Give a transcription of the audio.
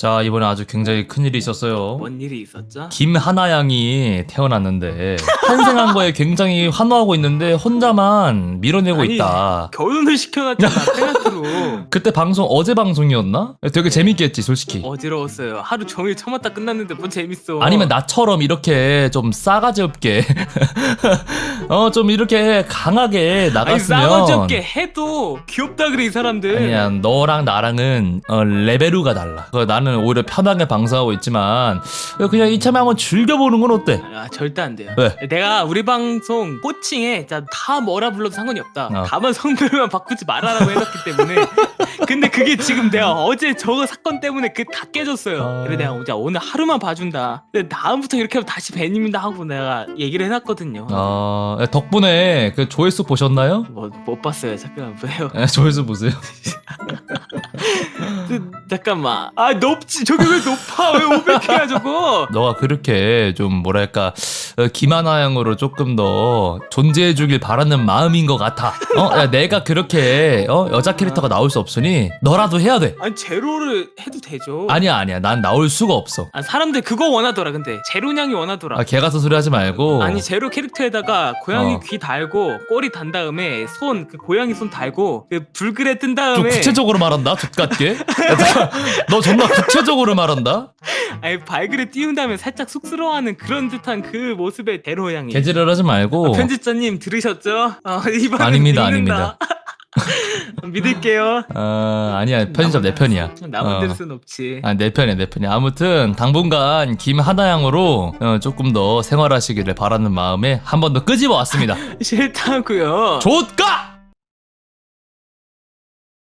자 이번에 아주 굉장히 큰 일이 있었어요. 뭔 일이 있었죠? 김하나 양이 태어났는데 탄생한 거에 굉장히 환호하고 있는데 혼자만 밀어내고 아니, 있다. 결혼을 시켜놨잖아 테라트로. 그때 방송 어제 방송이었나? 되게 재밌겠지 솔직히. 어지러웠어요. 하루 종일 참았다 끝났는데 뭐 재밌어. 아니면 나처럼 이렇게 좀 싸가지 없게 어 좀 이렇게 강하게 아니 나갔으면. 싸가지 없게 해도 귀엽다 그래 이 사람들. 아니야 너랑 나랑은 어, 레벨우가 달라. 그 나는 오히려 편하게 방송하고 있지만 그냥 이참에 한번 즐겨보는 건 어때? 아 절대 안 돼요 왜? 내가 우리 방송 호칭에 자, 다 뭐라 불러도 상관이 없다 어. 다만 성별만 바꾸지 말아라고 해놨기 때문에 근데 그게 지금 내가 어제 저거 사건 때문에 그게 다 깨졌어요 어. 그래 내가 어제 오늘 하루만 봐준다 근데 다음부터 이렇게 하면 다시 밴입니다 하고 내가 얘기를 해놨거든요 어, 덕분에 그 조회수 보셨나요? 뭐 못 봤어요 잠깐만 왜요 예, 조회수 보세요. 그, 잠깐만 아 높지 저게 왜 높아 왜 500회야 저거 너가 그렇게 좀 뭐랄까 어, 김하나 양으로 조금 더 존재해주길 바라는 마음인 것 같아. 어, 야, 내가 그렇게 어, 여자 캐릭터가 나올 수 없으니 너라도 해야 돼. 아니 제로를 해도 되죠 아니야, 아니야. 난 나올 수가 없어. 아, 사람들 그거 원하더라 근데 제로냥이 원하더라 아, 개 같은 소리 하지 말고. 아니 제로 캐릭터에다가 고양이 어. 귀 달고 꼬리 단 다음에 손 그 고양이 손 달고 그 불그레 뜬 좀 다음에 구체적으로 말한다, 족같게. 야, 너 존나 구체적으로 말한다. 아니 발그레 띄운 다음에 살짝 쑥스러워하는 그런 듯한 그 모습의 대로 고양이 개지를 하지 말고. 편집자님 들으셨죠? 어, 이 아닙니다, 믿는다. 믿을게요 어, 아니야, 편집자 내 편이야. 어. 들순 없지 아, 내 편이야, 내 편이야. 아무튼 당분간 김하나 양으로 어, 조금 더 생활하시기를 바라는 마음에 한 번 더 끄집어 왔습니다. 싫다고요 좋까!